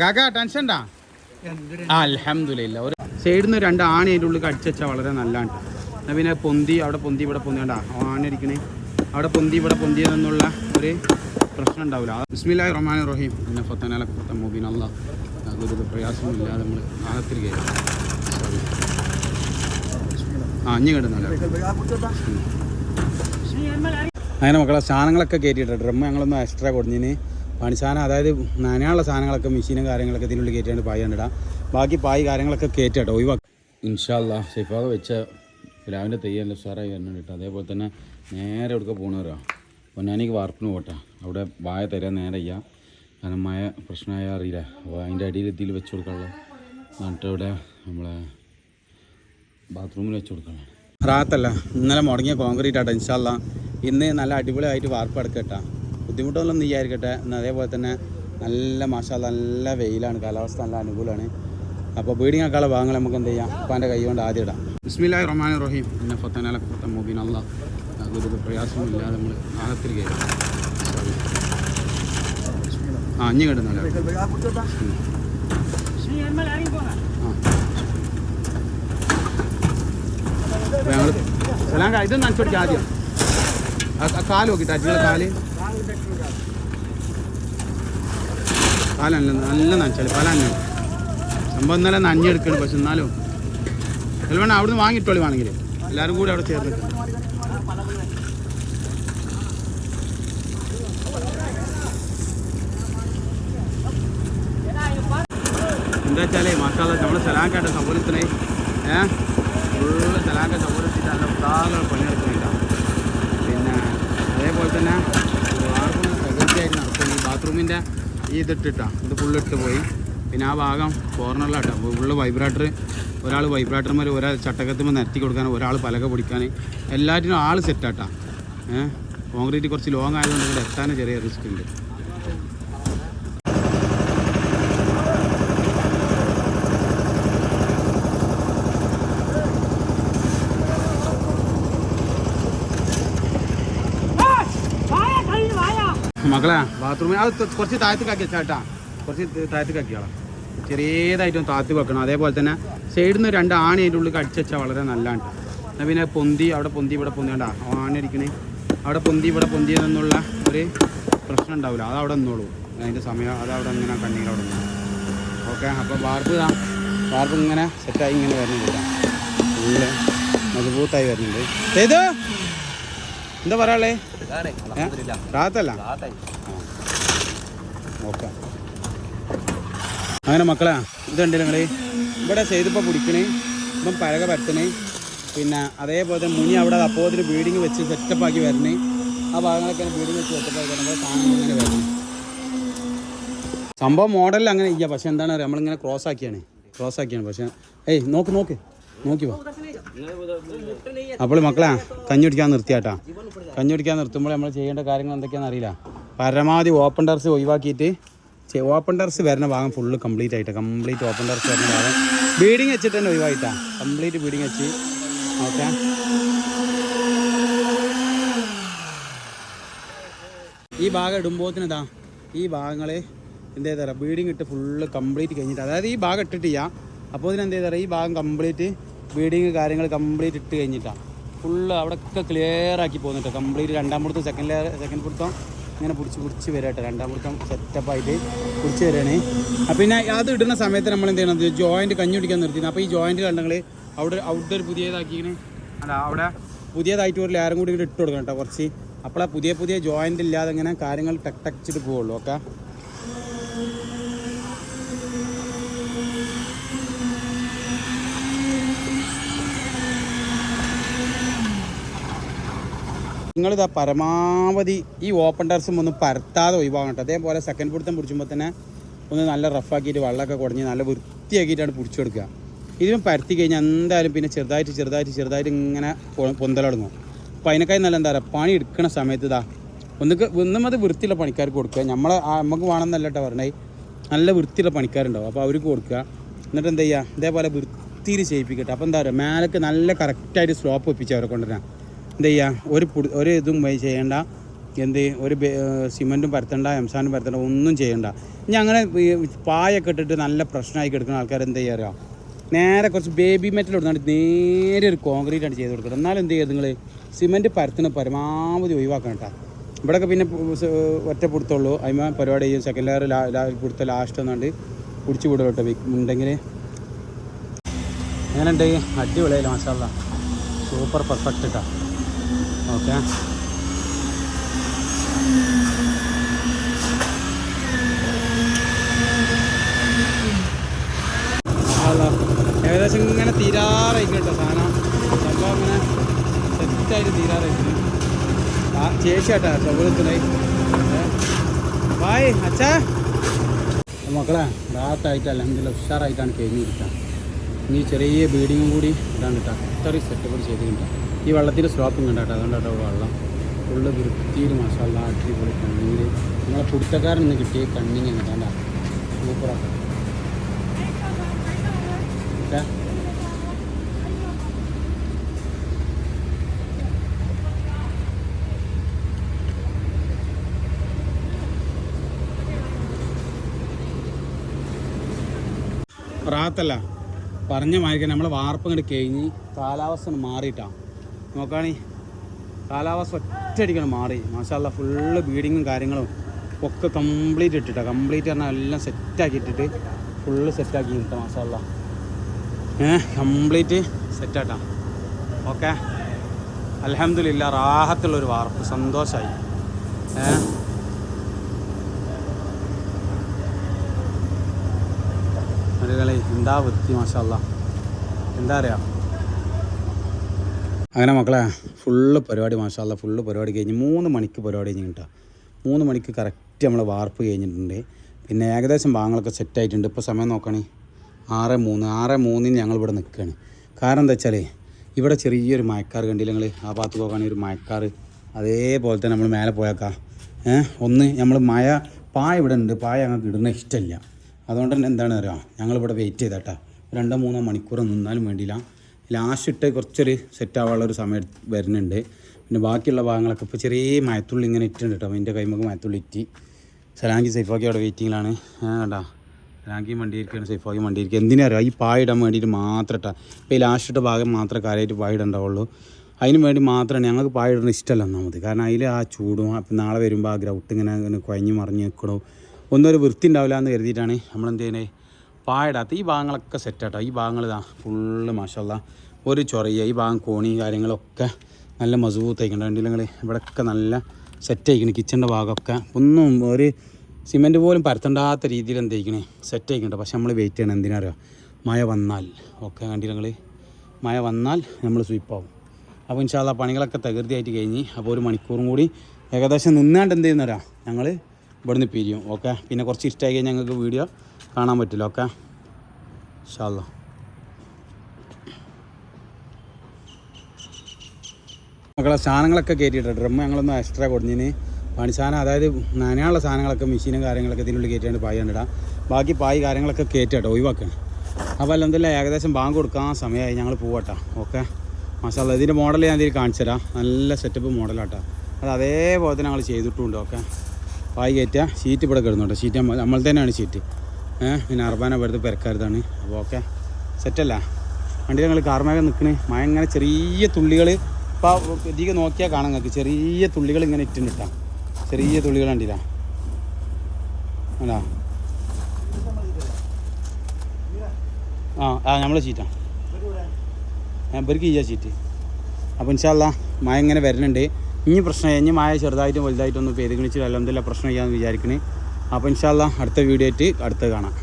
കാക്ക. ടെൻഷൻ ഉണ്ടാ ആ അലഹമില്ല ഒരു സൈഡിൽ നിന്ന് രണ്ട് ആണി അതിന്റെ ഉള്ളിൽ അടിച്ചു വെച്ചാൽ വളരെ നല്ലതാണ് എന്നാൽ പിന്നെ പൊന്തി അവിടെ പൊന്തി ഇവിടെ പൊന്തി കണ്ടാ. ആണി ഇരിക്കണേ അവിടെ പൊന്തി ഇവിടെ പൊന്തി എന്നുള്ള ഒരു പ്രശ്നം ഉണ്ടാവില്ല. ബിസ്മില്ലാഹി റഹ്മാൻ റഹീം. പിന്നെ ഫത്തനാല ഫത്ത മുബീൻ അല്ല അതൊരു പ്രയാസമില്ലാതെ നമ്മൾ കയറി സോറി ആ അഞ്ഞു കിട്ടുന്നില്ല അങ്ങനെ മക്കളെ സാധനങ്ങളൊക്കെ കയറ്റിയിട്ട് ഡ്രം ഞങ്ങളൊന്ന് എക്സ്ട്രാ കൊടുഞ്ഞിന് പണിസാധനം അതായത് നനയാനുള്ള സാധനങ്ങളൊക്കെ മെഷീനും കാര്യങ്ങളൊക്കെ ഇതിനുള്ളിൽ കയറ്റിയാണ് പായ കണ്ടിടാം. ബാക്കി പായ് കാര്യങ്ങളൊക്കെ കയറ്റാട്ടോ ഒഴിവാക്കി. ഇൻഷാല്ല ഷെഫാദ് വെച്ച രാവിലെ തെയ്യല്ല ഉഷാറായി വരുന്നുണ്ട് കേട്ടോ. അതേപോലെ തന്നെ നേരെ എടുക്കുക പോകണവരാ പൊന്നാനിക്ക് വാർപ്പിന് പോട്ടെ അവിടെ വായ തരാൻ നേരെ ചെയ്യാം കാരണം മഴ പ്രശ്നമായ അറിയില്ല. അപ്പോൾ അതിന്റെ അടിയിൽ ഇതിൽ വെച്ച് കൊടുക്കാനുള്ള നട്ടവിടെ നമ്മളെ ബാത്റൂമിൽ വെച്ച് കൊടുക്കണം റാത്തല്ല ഇന്നലെ മുടങ്ങിയ കോൺക്രീറ്റ് ആട്ടോ ഇൻഷാല്ല ഇന്ന് നല്ല അടിപൊളിയായിട്ട് വാർപ്പ് എടുക്കട്ടെ ബുദ്ധിമുട്ടൊന്നും വിചാരിക്കട്ടെ. എന്നാൽ അതേപോലെ തന്നെ നല്ല മാഷാ നല്ല വെയിലാണ്. കാലാവസ്ഥ നല്ല അനുകൂലമാണ് അപ്പോൾ ബീഡിങ് ആക്കാനുള്ള ഭാഗങ്ങൾ നമുക്ക് എന്ത് ചെയ്യാം? അപ്പോൾ എന്റെ കൈ കൊണ്ട് ആദ്യം ഇടാം. ബിസ്മില്ലാ റഹ്മാൻ റഹീം എന്നെ ഫത്തനാല പുറത്ത മുബീൻ. അല്ല അതൊരു പ്രയാസമില്ലാതെ നമ്മൾ ആഴത്തിൽ കയറി ആ അഞ്ഞു കിട്ടുന്നില്ല ഞങ്ങൾ ഇത് നനച്ചു ആദ്യം. ആ- കാൽ നോക്കിട്ട് അച്ഛന്റെ കാൽ. കാലല്ല നല്ല നനച്ചാൽ പല അന്നെ സംഭവം ഇന്നലെ നഞ്ഞെടുക്കണം പക്ഷെ എന്നാലും. ചിലവണ്ണം അവിടുന്ന് വാങ്ങിയിട്ടോളി വേണമെങ്കിൽ എല്ലാവരും കൂടി അവിടെ ചേർന്ന്. എന്താ വെച്ചാലേ മാഷാല്ല നമ്മളെ സ്ഥലാക്കാട്ടെ സംഭവത്തിനെ ഏഹ് ഫുള്ള് സലാക്ക സൗകര്യത്തിട്ട് നല്ല ഉദാഹരണ പണിയെടുക്കുന്നില്ല പിന്നെ അതേപോലെ തന്നെ വാർപ്പ് പ്രകൃതിയായിട്ട് നടക്കും ഈ ബാത്റൂമിന്റെ ഈ ഇതിട്ടിട്ടാണ് ഇത് ഫുള്ളിട്ട് പോയി. പിന്നെ ആ ഭാഗം കോർണറിലാട്ടോ ഫുള്ള് വൈബ്രേറ്റർ ഒരാൾ വൈബ്രേറ്റർമാർ ഒരാൾ ചട്ടക്കത്തുമ്പോൾ നിരത്തി കൊടുക്കാൻ ഒരാൾ പലക പിടിക്കാൻ എല്ലാറ്റിനും ആൾ സെറ്റാട്ടാ ഏഹ് കോൺക്രീറ്റ് കുറച്ച് ലോങ് ആയതുകൊണ്ട് ഇവിടെ എത്താനും ചെറിയ റിസ്ക് ഉണ്ട്. മക്കളെ ബാത്റൂമിൽ അത് കുറച്ച് താഴത്തേക്കാക്കി വെച്ചാട്ടാ കുറച്ച് താഴത്തേക്കാക്കിയാളാം ചെറിയതായിട്ടും താഴ്ത്തി വെക്കണം. അതേപോലെ തന്നെ സൈഡിൽ നിന്ന് രണ്ട് ആണി അതിന്റെ ഉള്ളിൽ അടിച്ചു വെച്ചാൽ വളരെ നല്ലതാണ് എന്നാൽ പിന്നെ പൊന്തി അവിടെ പൊന്തി ഇവിടെ പൊന്തി. കണ്ടാ ആണി അടിക്കണേ. അവിടെ പൊന്തി ഇവിടെ പൊന്തി എന്നുള്ള ഒരു പ്രശ്നം ഉണ്ടാവില്ല. അത് അവിടെ നിന്നോളൂ. അതിന്റെ സമയം അത് അവിടെ ഇങ്ങനെ കണ്ണീർ അവിടെ നിന്നു ഓക്കെ അപ്പോൾ വാർപ്പ് വാർപ്പ് ഇങ്ങനെ സെറ്റായി ഇങ്ങനെ വരുന്നുണ്ട് ഫുള്ള് മജബൂത്തായി വരുന്നുണ്ട്. ഏത്? എന്താ പറയാളേ റാത്തല്ല ഓക്കെ. അങ്ങനെ മക്കളെ ഇതുണ്ട് നിങ്ങൾ ഇവിടെ ചെയ്തിപ്പോൾ പിടിക്കണേ ഇപ്പം പരക പരത്തണേ പിന്നെ അതേപോലെ തന്നെ മുനി അവിടെ അപ്പോത്തിന് ബീഡിങ് വെച്ച് സെറ്റപ്പ് ആക്കി വരണേ. ആ ഭാഗങ്ങളൊക്കെ ബീഡിങ് വെച്ച് സെറ്റപ്പ് ആക്കി നമ്മുടെ സാധനം ഇങ്ങനെ വരണം. സംഭവം മോഡലിൽ അങ്ങനെ ഇല്ല പക്ഷെ എന്താണ് പറയുക നമ്മളിങ്ങനെ ക്രോസ് ആക്കിയാണ്. ക്രോസ് ആക്കിയാണ് പക്ഷെ ഏയ് നോക്ക് നോക്ക്. നോക്കി വാ. അപ്പോൾ മക്കളെ കഞ്ഞി കുടിക്കാൻ നിർത്തിയാട്ടാ. കഞ്ഞി കുടിക്കാൻ നിർത്തുമ്പോൾ നമ്മൾ ചെയ്യേണ്ട കാര്യങ്ങൾ എന്തൊക്കെയാണെന്ന് അറിയില്ല. പരമാവധി ഓപ്പൺ ടെറസ് ഒഴിവാക്കിയിട്ട് ഓപ്പൺ ടെറസ് വരുന്ന ഭാഗം ഫുള്ള് കംപ്ലീറ്റ് ആയിട്ട് കംപ്ലീറ്റ് ഓപ്പൺ ടെറസ് വരുന്ന ഭാഗം. ബീഡിങ് വെച്ചിട്ട് തന്നെ ഒഴിവായിട്ടാണ് കംപ്ലീറ്റ് ബീഡിങ് വെച്ച്. ഓക്കെ ഈ ഭാഗം ഇടുമ്പോത്തിന് ഇതാ ഈ ഭാഗങ്ങൾ എന്ത് തരാം ബീഡിങ് ഇട്ട് ഫുള്ള് കംപ്ലീറ്റ് കഴിഞ്ഞിട്ട് അതായത് ഈ ഭാഗം ഇട്ടിട്ടില്ല. അപ്പോൾ ഇതിന് എന്ത് ചെയ്താ ഈ ഭാഗം കംപ്ലീറ്റ് ബീഡിങ് കാര്യങ്ങൾ കംപ്ലീറ്റ് ഇട്ട് കഴിഞ്ഞിട്ടാണ് ഫുള്ള് അവിടെയൊക്കെ ക്ലിയർ ആക്കി പോകുന്നുണ്ട് കംപ്ലീറ്റ് രണ്ടാം പുറത്തും സെക്കൻഡ് ലെയർ സെക്കൻഡ് പുറത്തും ഇങ്ങനെ പിടിച്ച് പിടിച്ച് വരട്ടെ രണ്ടാം പുറത്തും സെറ്റപ്പായിട്ട് പിടിച്ച് വരികയാണ് അപ്പം പിന്നെ അത് ഇടുന്ന സമയത്ത് നമ്മൾ എന്ത് ചെയ്യണം? ജോയിന്റ് കഞ്ഞി പിടിക്കാൻ നിർത്തി. അപ്പോൾ ഈ ജോയിന്റ് കണ്ടെങ്കിൽ അവിടെ അവിടെ ഒരു പുതിയതാക്കിങ്ങനെ അല്ല അവിടെ പുതിയതായിട്ട് ഒരു ലെയറും കൂടി ഇട്ട് കൊടുക്കണം കേട്ടോ കുറച്ച്. അപ്പോഴാ പുതിയ പുതിയ ജോയിന്റ് ഇല്ലാതെ ഇങ്ങനെ കാര്യങ്ങൾ ടക്ക് ടച്ചിട്ട് പോവുള്ളൂ. ഓക്കെ? നിങ്ങളിതാ പരമാവധി ഈ ഓപ്പൺ ടെറസും ഒന്ന് പരത്താതെ ഒഴിവാകട്ടെ അതേപോലെ സെക്കൻഡ് പിടുത്തം പിടിച്ചുമ്പോൾ തന്നെ ഒന്ന് നല്ല റഫാക്കിയിട്ട് വെള്ളമൊക്കെ കുടഞ്ഞ് നല്ല വൃത്തിയാക്കിയിട്ടാണ് പിടിച്ചു കൊടുക്കുക. ഇതിനും പരത്തി കഴിഞ്ഞാൽ എന്തായാലും പിന്നെ ചെറുതായിട്ട് ചെറുതായിട്ട് ചെറുതായിട്ട് ഇങ്ങനെ പൊന്തല പൊന്തലടങ്ങും അപ്പോൾ അതിനേക്കായി നല്ല എന്താ പറയുക പണി എടുക്കുന്ന സമയത്ത് ഇതാ ഒന്നുക്ക് ഒന്നും അത് വൃത്തിയുള്ള പണിക്കാർക്ക് കൊടുക്കുക. നമ്മളെ നമുക്ക് വേണമെന്നല്ല കേട്ടോ പറഞ്ഞേ നല്ല വൃത്തിയുള്ള പണിക്കാരുണ്ടാവും. അപ്പോൾ അവർക്ക് കൊടുക്കുക. എന്നിട്ട് എന്താ ചെയ്യുക? ഇതേപോലെ വൃത്തിയിൽ ചെയ്യിപ്പിക്കട്ടെ. അപ്പോൾ എന്താ പറയുക? മേലേക്ക് നല്ല കറക്റ്റായിട്ട് സ്ലോപ്പ് ഒപ്പിച്ച് അവരെ കൊണ്ടുവരാം. എന്ത് ചെയ്യുക ഒരു ഒരു ഇതും ചെയ്യേണ്ട. എന്ത് ഒരു സിമന്റും പരത്തണ്ട എംസാനും പരത്തണ്ട ഒന്നും ചെയ്യണ്ട. ഇനി അങ്ങനെ പായൊക്കെ ഇട്ടിട്ട് നല്ല പ്രശ്നമായി കിടക്കുന്ന ആൾക്കാർ എന്ത് ചെയ്യാറോ നേരെ കുറച്ച് ബേബി മെറ്റൽ കൊടുത്താണ്ട് നേരെ ഒരു കോൺക്രീറ്റ് ആണ് ചെയ്ത് കൊടുക്കണം എന്നാലും എന്ത് ചെയ്യുക നിങ്ങൾ സിമന്റ് പരത്തണ പരമാവധി ഒഴിവാക്കണം കേട്ടോ. ഇവിടെയൊക്കെ പിന്നെ ഒറ്റ പിടുത്തുള്ളൂ. അതിമ പരിപാടി ചെയ്യും. സെക്കൻഡ് ലെയർ ലാ പിടുത്ത ലാസ്റ്റ് ഒന്നാണ്ട് പിടിച്ച് വിടുക കേട്ടോ. ഉണ്ടെങ്കിൽ എങ്ങനെയുണ്ട്? അടിപൊളിയായില്ല മസാല സൂപ്പർ പെർഫെക്റ്റ് കേട്ടോ. ഓക്കെ. ഏകദേശം ഇങ്ങനെ തീരാറായിരിക്കും കേട്ടോ സാധനം. സംഭവം അങ്ങനെ സെറ്റായിട്ട് തീരാറായിരിക്കും. ആ ചേച്ചി കേട്ടോ സൗകര്യത്തിനായി ബായ് അച്ഛാ. മക്കളെ റാത്തായിട്ട് എന്തെങ്കിലും ഉഷാറായിട്ടാണ് കഴിഞ്ഞിരിക്കുക ഇനി ചെറിയ ബീഡിങ്ങും കൂടി ഇടാൻ കേട്ടോ അത്രയും സെറ്റപ്പ് ചെയ്തിട്ടുണ്ട്. ഈ വെള്ളത്തിന്റെ സ്ലോപ്പും കണ്ട കേട്ടോ അതുകൊണ്ട് കേട്ടോ വെള്ളം. ഫുള്ള് വൃത്തിയിൽ മസാല അടിപൊളി കണ്ണിങ് നമ്മളെ കുടുത്തക്കാരൻ നിന്ന് കിട്ടിയ കണ്ണിങ് കണ്ട സൂപ്പറാണ് റാത്തല്ല. പറഞ്ഞ മാതിരി നമ്മൾ വാർപ്പ് ഇങ്ങോട്ട് കഴിഞ്ഞ് കാലാവസ്ഥ മാറിയിട്ടാണ് നോക്കുകയാണെ കാലാവസ്ഥ ഒറ്റയടിക്കാണ് മാറി. മാഷാല്ല ഫുള്ള് ബീഡിങ്ങും കാര്യങ്ങളും ഒക്കെ കംപ്ലീറ്റ് ഇട്ടിട്ടാ. കംപ്ലീറ്റ് പറഞ്ഞാൽ എല്ലാം സെറ്റാക്കി ഇട്ടിട്ട് ഫുള്ള് സെറ്റാക്കി കിട്ടാം മാഷാല്ല ഏഹ് കംപ്ലീറ്റ് സെറ്റാട്ടാ ഓക്കെ? അലഹമില്ല റാഹത്തുള്ളൊരു വാർപ്പ്. സന്തോഷമായി ഏ? അടികളെ എന്താ വൃത്തി മാഷല്ല എന്താ അറിയാം? അങ്ങനെ മക്കളെ ഫുള്ള് പരിപാടി മാഷല്ല ഫുള്ള് പരിപാടി കഴിഞ്ഞ് മൂന്ന് മണിക്ക് പരിപാടി കഴിഞ്ഞിട്ടാ മൂന്ന് മണിക്ക് കറക്റ്റ് നമ്മൾ വാർപ്പ് കഴിഞ്ഞിട്ടുണ്ട്. പിന്നെ ഏകദേശം ഭാഗങ്ങളൊക്കെ സെറ്റായിട്ടുണ്ട് ഇപ്പോൾ സമയം നോക്കണേ. ആറ് മൂന്ന് ആറ് മൂന്നിന് ഞങ്ങൾ ഇവിടെ നിൽക്കുകയാണ് കാരണം എന്താ വെച്ചാൽ ഇവിടെ ചെറിയൊരു മയക്കാർ കണ്ടില്ല നിങ്ങൾ ആ ഭാഗത്ത് പോകുകയാണെങ്കിൽ ഒരു മയക്കാർ. അതേപോലെ തന്നെ നമ്മൾ മേലെ പോയേക്കാം. ഒന്ന് നമ്മൾ മഴ പായ ഇവിടെ ഉണ്ട്. പായ ഞങ്ങൾക്ക് ഇടുന്ന ഇഷ്ടമില്ല അതുകൊണ്ട് തന്നെ എന്താണ് അറിയാം? ഞങ്ങളിവിടെ വെയിറ്റ് ചെയ്തേട്ടാ രണ്ടോ മൂന്നോ മണിക്കൂർ നിന്നാലും വേണ്ടിയില്ല. ലാസ്റ്റ് ഇട്ട് കുറച്ചൊരു സെറ്റ് ആവാനുള്ള ഒരു സമയം വരുന്നുണ്ട്. പിന്നെ ബാക്കിയുള്ള ഭാഗങ്ങളൊക്കെ ഇപ്പോൾ ചെറിയ മയത്തുള്ളി ഇങ്ങനെ ഇട്ടുണ്ട് കേട്ടോ. എന്റെ കൈമൊക്കെ മയത്തുള്ളി ഇറ്റി സലാങ്കി സൈഫാക്കി അവിടെ വെയിറ്റിങ്ങിലാണ് കേട്ടോ സലാങ്കി വണ്ടി ഇരിക്കുകയാണ് സൈഫാക്കി വണ്ടി ഇരിക്കുക എന്തിനാ അറിയാം? ഈ പായ ഇടാൻ വേണ്ടിയിട്ട് മാത്രം ഇട്ടാ. ഇപ്പോൾ ഈ ലാസ്റ്റ് ഇട്ട ഭാഗം മാത്രമേ കാര്യമായിട്ട് പായ ഇടണ്ടാവുള്ളൂ. അതിന് വേണ്ടി മാത്രമാണ് ഞങ്ങൾക്ക് പായ ഇടുന്ന ഇഷ്ടമല്ല ഒന്നാമത് കാരണം അതിൽ ആ ചൂടും അപ്പം നാളെ വരുമ്പോൾ ആ ഗ്രൗട്ട് ഇങ്ങനെ ഇങ്ങനെ കുഴഞ്ഞ് മറിഞ്ഞ് നിൽക്കണോ ഒന്നും ഒരു വൃത്തി ഉണ്ടാവില്ല എന്ന് കരുതിയിട്ടാണ് നമ്മളെന്ത് ചെയ്യുന്നത് പായിടാത്ത ഈ ഭാഗങ്ങളൊക്കെ സെറ്റാട്ടോ ഈ ഭാഗങ്ങൾ ഇതാ ഫുള്ള് മാഷല്ല ഒരു ചൊറിയ ഈ ഭാഗം കോണി കാര്യങ്ങളൊക്കെ നല്ല മസൂത്തായിക്കണ്ട കണ്ടില്ലെങ്കിൽ ഇവിടെയൊക്കെ നല്ല സെറ്റ് ആയിക്കണേ. കിച്ചന്റെ ഭാഗമൊക്കെ. ഒന്നും ഒരു സിമെന്റ് പോലും പരത്തണ്ടാത്ത രീതിയിൽ എന്ത് ചെയ്യണേ? സെറ്റ് ആയിക്കണ്ട പക്ഷെ നമ്മൾ വെയിറ്റ് ചെയ്യണം. എന്തിനാറിയോ? മഴ വന്നാൽ. ഒക്കെ കണ്ടില്ലെങ്കിൽ മഴ വന്നാൽ നമ്മൾ സ്വീപ്പാവും അപ്പോൾ ഇൻഷാല്ല പണികളൊക്കെ തകൃതിയായിട്ട് കഴിഞ്ഞ് അപ്പോൾ ഒരു മണിക്കൂറും കൂടി ഏകദേശം നിന്നാണ്ട് എന്ത് ചെയ്യുന്നവരാ ഞങ്ങൾ ഇവിടുന്ന് പിരിയും ഓക്കെ പിന്നെ കുറച്ച് ഇഷ്ടമായി കഴിഞ്ഞാൽ ഞങ്ങൾക്ക് വീഡിയോ കാണാൻ പറ്റില്ല ഓക്കെ ഇൻഷാല്ല മക്കളെ സാധനങ്ങളൊക്കെ കയറ്റിയിട്ട് ഡ്രം ഞങ്ങളൊന്ന് എക്സ്ട്രാ കൊടുഞ്ഞിന് പണി സാധനം അതായത് നനയാനുള്ള സാധനങ്ങളൊക്കെ മെഷീനും കാര്യങ്ങളൊക്കെ ഇതിനുള്ളിൽ കയറ്റിയാണ് പായ കണ്ടിടാം. ബാക്കി പായ് കാര്യങ്ങളൊക്കെ കയറ്റാട്ടോ ഒഴിവാക്കണം. അപ്പോൾ അല്ലെന്തല്ല ഏകദേശം ബാങ്ക് കൊടുക്കാൻ സമയമായി ഞങ്ങൾ പോവട്ടോ ഓക്കെ മാഷാല്ല ഇതിന്റെ മോഡൽ ഞാൻ ഇതിൽ കാണിച്ചു തരാം നല്ല സെറ്റപ്പ് മോഡലാട്ടോ അത് അതേപോലെ തന്നെ ഞങ്ങൾ ചെയ്തിട്ടുണ്ട് ഓക്കെ പായ് കയറ്റുക ഷീറ്റ് ഇവിടെ കിടന്നുണ്ട് ഷീറ്റ് നമ്മൾ നമ്മൾ തന്നെയാണ് ഷീറ്റ്. പിന്നെ അർബാന ഇവിടുത്തെ പെരക്കാരുതാണ്. അപ്പോൾ ഓക്കെ സെറ്റല്ല. വണ്ടി ഞങ്ങൾ കാർമേഘം നിൽക്കണേ മഴ ഇങ്ങനെ ചെറിയ തുള്ളികൾ ഇപ്പോൾ ഇതിക്ക് നോക്കിയാൽ കാണാൻ നിങ്ങൾക്ക്. ചെറിയ തുള്ളികൾ ഇങ്ങനെ ഇട്ടുണ്ട് ചെറിയ തുള്ളികൾ കണ്ടില്ല? അല്ല ആ ആ നമ്മളെ ഷീറ്റാണ് ഇവർക്ക് ചെയ്യാ ഷീറ്റ്. അപ്പോൾ ഇൻഷാല്ല മഴ ഇങ്ങനെ വരുന്നുണ്ട് ഇനി പ്രശ്നം ഇനി മായ ചെറുതായിട്ടും വലുതായിട്ടൊന്നും പെയ്ത് ഗണിച്ചിട്ട് അല്ലെന്തെല്ലാം പ്രശ്നം ചെയ്യാമെന്ന് വിചാരിക്കണേ. അപ്പോൾ ഇൻഷാല്ല അടുത്ത വീഡിയോ ആയിട്ട് അടുത്ത് കാണാം.